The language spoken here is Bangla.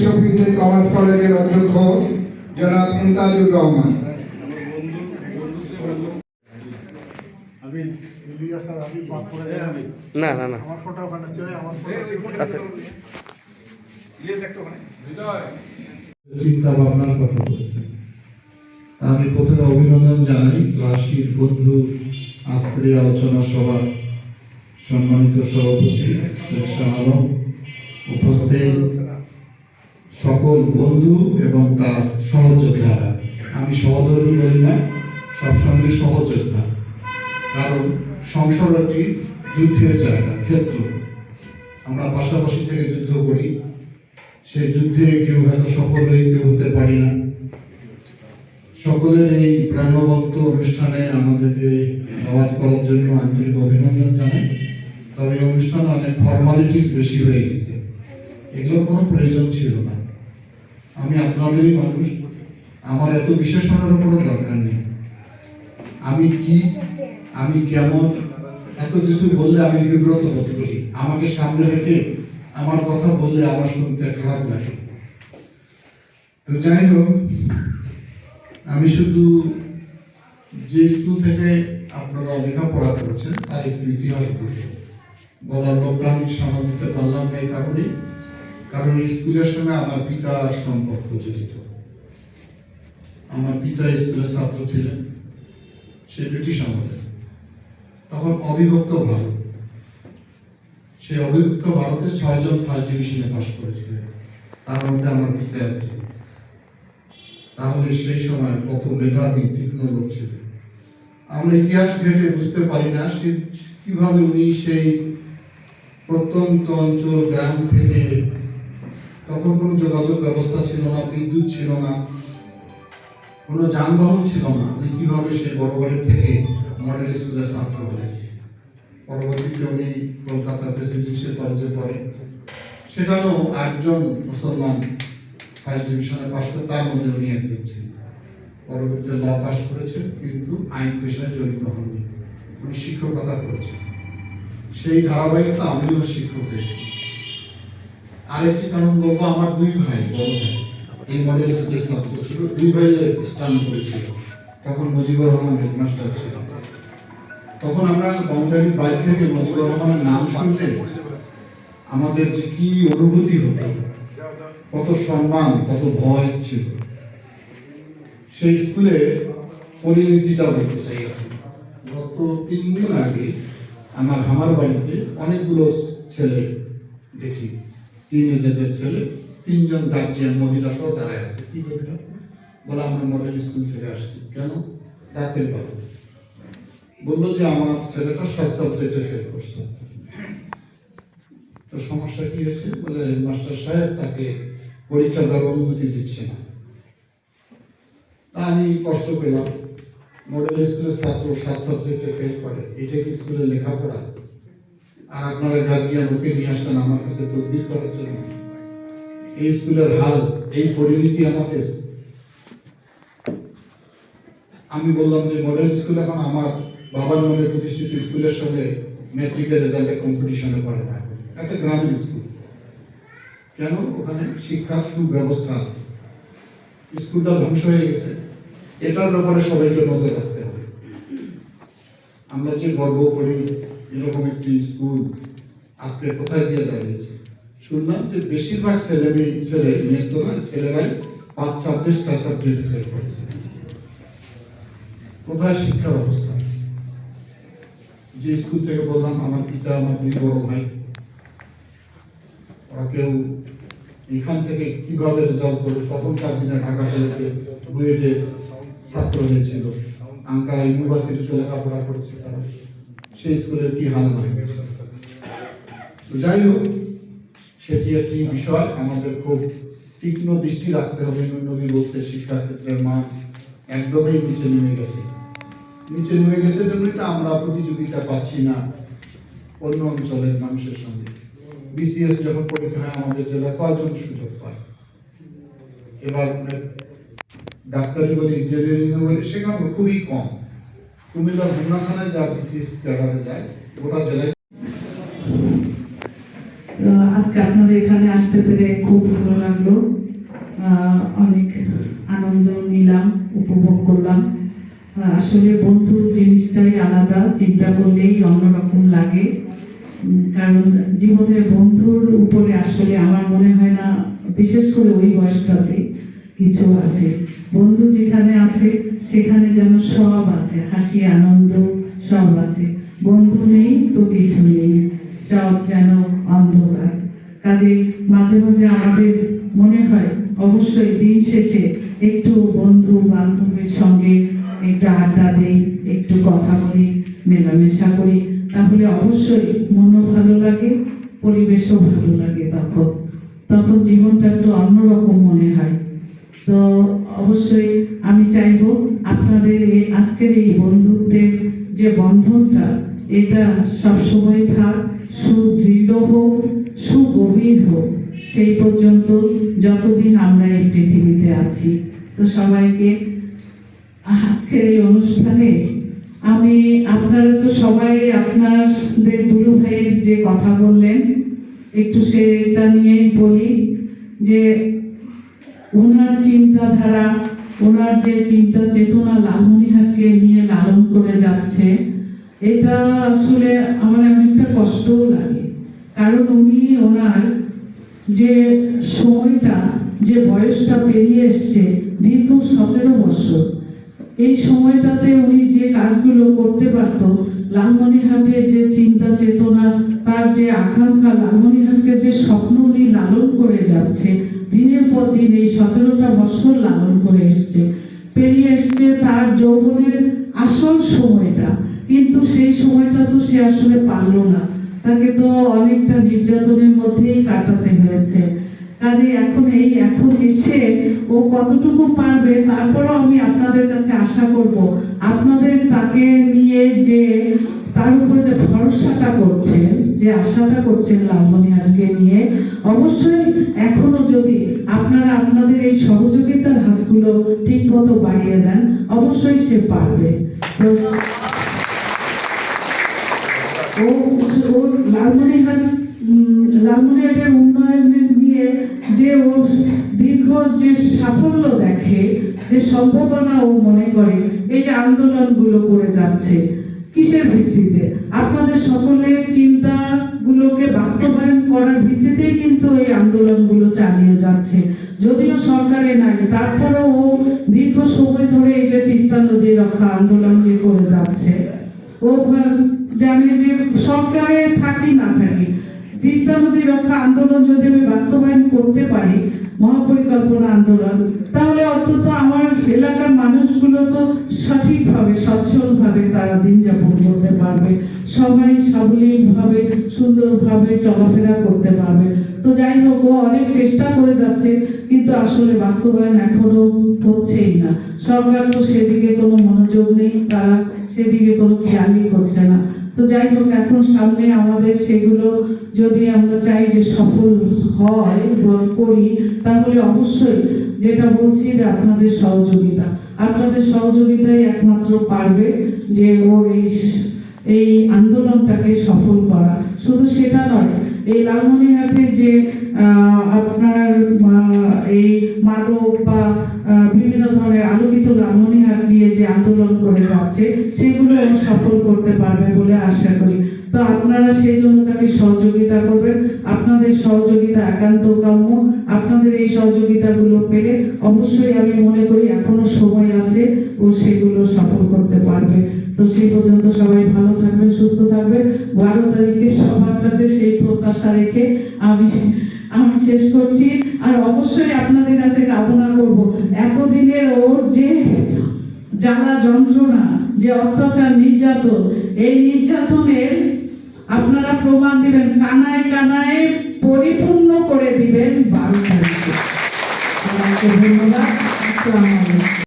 হিন্দু কমার্স কলেজের অধ্যক্ষ জনাব ইমতাজুর রহমান। না না না। আমার ফটো আমার আচ্ছা চিন্তা ভাবনার কথা বলেছেন আমি প্রথমে অভিনন্দন জানাই রাশির বন্ধু আজকের এই আলোচনা সভার সম্মানিত সভাপতি শেখ শাহ আলম উপস্থিত। সকল বন্ধু এবং তার সহযোদ্ধারা। আমি সহধর্মী বলি না সবসঙ্গে সহযোদ্ধা। কারণ সংসদ একটি যুদ্ধের জায়গা, ক্ষেত্র। আমরা পাশাপাশি থেকে যুদ্ধ করি। সেই যুদ্ধে কেউ হয়তো সফল হয়ে কেউ হতে পারি না। সকলের এই প্রাণবন্ত অনুষ্ঠানে আমাদেরকে দাওয়াত করার জন্য আন্তরিক অভিনন্দন জানাই। তবে অনুষ্ঠানে অনেক ফর্মালিটিস বেশি হয়ে গেছে। এগুলোর কোনো প্রয়োজন ছিল না। আমি আপনাদেরই মানুষ। আমার এত বিশেষণের কোনো দরকার নেই। আমি কি, আমি কেমন, এত কিছু বললে আমি বিব্রত হতে পারি। আমাকে সামনে রেখে আমার কথা বললে আমার শুনতে খারাপ লাগে। তো যাই হোক, আমি শুধু যে স্কুল থেকে আপনারা লেখাপড়া করেছেন, তার একটু ইতিহাস বলব বলার লোকটা আমি সামাল দিতে পারলাম না এই কারণেই। কারণ স্কুলের সঙ্গে আমার পিতার সম্পর্ক জড়িত। আমার পিতা স্কুলের ছাত্র ছিলেন, সে ব্রিটিশ আমলে। তখন অবিভক্ত ভারত। সেই অবিভক্ত ভারতে ছয়জন ফার্স্ট ডিভিশনে পাশ করেছিলেন তার মধ্যে আমার পিতা একজন। তাহলে সেই সময় কত মেধাবী, তীক্ষ্ণ লোক ছিল। আমরা ইতিহাস ঘেটে বুঝতে পারি না সে কীভাবে উনি সেই প্রত্যন্ত অঞ্চল, গ্রাম থেকে তখন কোনো যোগাযোগ ব্যবস্থা ছিল না, বিদ্যুৎ ছিল না, কোনো যানবাহন ছিল না। উনি কীভাবে সেই বড় বাড়ি থেকে মডেল স্কুলের ছাত্র হলেন পরবর্তীতে উনি কলকাতা প্রেসিডেন্সিয়াল কলেজে পড়ে। সেখানেও আটজন মুসলমান ফার্স্ট ডিভিশনে পাশ করে, তার মধ্যে উনি একজন ছিলেন। পরবর্তীতে ল পাস করেছেন, কিন্তু আইন পেশায় জড়িত হননি। উনি শিক্ষকতা করেছেন। সেই ধারাবাহিকতা আমিও শিক্ষক হয়েছি। আরেকটি কারণ বলব, আমার দুই ভাই এই মডেল ছাত্র ছিল দুই ভাই স্টান করেছিল। তখন মুজিবুর রহমান হেডমাস্টার ছিল। তখন আমরা বাউন্ডারি বাইক থেকে মুজিবুর রহমানের নাম শুনলে আমাদের যে কি অনুভূতি হতো, কত সম্মান, কত ভয় ছিল। সেই স্কুলে পরিণতিটা বলতে চাই। গত তিন দিন আগে আমার হামার বাড়িতে অনেকগুলো ছেলে দেখি। তিন এজেদের ছেলে, তিনজন গার্জিয়ান মহিলা সহ দাঁড়ায় আছে। কি ব্যাপার বলে, আমরা মডেল স্কুল থেকে আসছি। কেন? রাতের বেলা। বলল যে আমার ছেলেটা সাত সাবজেক্টে ফেল করছে। তো সমস্যা কি হয়েছে? বলে, মাস্টার সাহেব, তাকে পরীক্ষা দেওয়ার অনুমতি দিচ্ছে না। তা আমি কষ্ট পেলাম। মডেল স্কুলের ছাত্র সাত সাবজেক্টে ফেল করে। এটা কি স্কুলে লেখাপড়া? আর আপনারা গার্জিয়ান ওকে নিয়ে আসতেন আমার কাছে তদবির করার জন্য। এই স্কুলের হাল, এই পরিণতি আমাদের। আমি বললাম যে মডেল স্কুল এখন আমার বাবার নামে প্রতিষ্ঠিত স্কুলের সঙ্গে মেট্রিকের রেজাল্টে কম্পিটিশনে পড়ে না। একটা গ্রামীণ স্কুল কেন? ওখানে শিক্ষার সুব্যবস্থা আছে। স্কুলটা ধ্বংস হয়ে গেছে। এটার ব্যাপারে সবাইকে নজর রাখতে হবে। আমরা যে গর্ব করি এরকম একটি স্কুল আজকে কোথায় গিয়ে দাঁড়িয়েছে? শুনলাম যে বেশিরভাগ ছেলে মেয়ে ছেলে মেয়ে তো ছেলেরাই পাঁচ সাবজেক্ট ছয় সাবজেক্ট ফেল করেছে। কোথায় শিক্ষা ব্যবস্থা? যে স্কুল থেকে বললাম, আমার পিতা, আমার দুই বড় ভাই, ওরা কেউ এখান থেকে কীভাবে রেজাল্ট করবে তখনকার দিনে ঢাকা কলেজে বুয়েটে ছাত্র হয়েছিল? আঙ্কারা ইউনিভার্সিটিতে লেখাপড়া করেছে তারা। সেই স্কুলের কি হাল হয়েছে তো যাই হোক সেটি একটি বিষয়। আমাদের খুব তীক্ষ্ণ দৃষ্টি রাখতে হবে নবী বলছে শিক্ষা ক্ষেত্রের মান একদমই নিচে নেমে গেছে। নিচে নেমে গেছে জন্যই তো আমরা প্রতিযোগিতা পাচ্ছি না অন্য অঞ্চলের মানুষের সঙ্গে। বিসিএস যখন পরীক্ষা হয়, আমাদের জেলায় কয়জন সুযোগ পায়? এবার ডাক্তারি বলে ইঞ্জিনিয়ারিং বলে, সেখানে খুবই কম। কুমিল্লার হুমনাখানায় যা বিসিএস ক্যাডারে যায়, গোটা জেলায় আজকে আপনাদের এখানে আসতে পেরে খুব ভালো লাগল। অনেক আনন্দ নিলাম, উপভোগ করলাম। আসলে বন্ধু জিনিসটাই আলাদা, চিন্তা করলেই অন্যরকম লাগে। কারণ জীবনের বন্ধুর উপরে আসলে আমার মনে হয় না, বিশেষ করে ওই বয়সটাতে কিছু আছে। বন্ধু যেখানে আছে, সেখানে যেন সব আছে। হাসি, আনন্দ, সব আছে। বন্ধু নেই তো কিছু নেই। সব যেন অন্ধকার। কাজে মাঝে মাঝে আমাদের মনে হয়, অবশ্যই দিন শেষে একটু বন্ধু বান্ধবের সঙ্গে একটু আড্ডা দিই, একটু কথা বলি, মেলামেশা করি। তাহলে অবশ্যই মনও ভালো লাগে, পরিবেশও ভালো লাগে তখন। তখন জীবনটা একটু অন্যরকম মনে হয়। তো অবশ্যই আমি চাইব আপনাদের এই আজকের এই বন্ধুত্বের যে বন্ধনটা, এটা সবসময় থাক, সুদৃঢ় হোক, সুগভীর হোক, সেই পর্যন্ত যতদিন আমরা এই পৃথিবীতে আছি। তো সবাইকে আজকের এই অনুষ্ঠানে আমি, আপনারা তো সবাই আপনাদের দুলু ভাইয়ের যে কথা বললেন, একটু সেটা নিয়েই বলি যে ওনার চিন্তাধারা, ওনার যে চিন্তা চেতনা লালমনিহাটকে নিয়ে লালন করে যাচ্ছে, এটা আসলে আমার অনেকটা কষ্টও লাগে। কারণ উনি ওনার যে সময়টা, যে বয়সটা পেরিয়ে এসছে, দীর্ঘ সতেরো বছর, এই সময়টাতে উনি যে কাজগুলো করতে পারতো লালমনিহাটের যে চিন্তা চেতনা, তার যে আকাঙ্ক্ষা লালমনিহাটকে যে স্বপ্ন উনি লালন করে যাচ্ছে দিনের পর দিন এই সতেরোটা বছর লালন করে এসছে। পেরিয়ে এসছে তার যৌবনের আসল সময়টা। কিন্তু সেই সময়টা তো সে আসলে পারল না। তাকে তো অনেকটা নির্যাতনের মধ্যেই কাটাতে হয়েছে। কাজে এখন এই, এখন এসে ও কতটুকু পারবে তারপরও আমি আপনাদের কাছে আশা করব। আপনাদের তাকে নিয়ে যে তার উপরে যে ভরসাটা করছেন যে আশাটা করছেন লালমনিহারকে নিয়ে অবশ্যই এখনও যদি আপনারা আপনাদের এই সহযোগিতার হাতগুলো ঠিক মতো বাড়িয়ে দেন অবশ্যই সে পারবে তো ও উম, লালমনিরহাটের উন্নয়নের নিয়ে যে ও দীর্ঘ যে সাফল্য দেখে যে সম্ভাবনা ও মনে করে এই যে আন্দোলনগুলো করে যাচ্ছে কিসের ভিত্তিতে? আপনাদের সকলের চিন্তাগুলোকে বাস্তবায়ন করার ভিত্তিতেই কিন্তু এই আন্দোলনগুলো চালিয়ে যাচ্ছে। যদিও সরকারে নাই, তারপরেও ও দীর্ঘ সময় ধরে এই যে তিস্তা নদী রক্ষা আন্দোলন যে করে যাচ্ছে, ও জানে যে সরকারে থাকি না থাকি। তিস্তা নদী রক্ষা আন্দোলন যদি আমি বাস্তবায়ন করতে পারি, মহাপরিকল্পনা আন্দোলন, তাহলে অন্তত আমার এলাকার মানুষগুলো তো সঠিকভাবে, সচ্ছলভাবে তারা দিন যাপন করতে পারবে। সবাই সাবলীলভাবে, সুন্দরভাবে চলাফেরা করতে পারবে। তো যাই হোক অনেক চেষ্টা করে যাচ্ছে, কিন্তু আসলে বাস্তবায়ন এখনও হচ্ছেই না। সরকার তো সেদিকে কোনো মনোযোগ নেই, তারা সেদিকে কোনো খেয়ালই করছে না। তো যাই হোক, এখন সামনে আমাদের সেগুলো যদি আমরা চাই যে সফল হয় করি, তাহলে অবশ্যই যেটা বলছি যে আপনাদের সহযোগিতা। আপনাদের সহযোগিতাই একমাত্র পারবে যে ওর এই এই আন্দোলনটাকে সফল করা। শুধু সেটা নয়, এই লালমনিরহাটে যে আপনার এই মাদক বা বিভিন্ন ধরনের আলোকিত লালমনিরহাট নিয়ে যে আন্দোলন করে যাচ্ছে, সেগুলো সফল করতে পারবে বলে আশা করি। তো আপনারা সেই জন্য তাকে সহযোগিতা করবেন। আপনাদের সহযোগিতা একান্ত কাম্য। আপনাদের এই সহযোগিতাগুলো পেলে অবশ্যই আমি মনে করি এখনও সময় আছে ও সেগুলো সফল করতে পারবে। তো সেই পর্যন্ত সবাই ভালো থাকবেন, সুস্থ থাকবেন। বারো তারিখে সবার কাছে সেই প্রত্যাশা রেখে আমি আমি শেষ করছি। আর অবশ্যই আপনাদের কাছে কামনা করব এতদিনের ওর যে জ্বালা যন্ত্রণা, যে অত্যাচার নির্যাতন, এই নির্যাতনের আপনারা প্রমাণ দিবেন কানায় কানায় পরিপূর্ণ করে দিবেন তারিখে। ধন্যবাদ।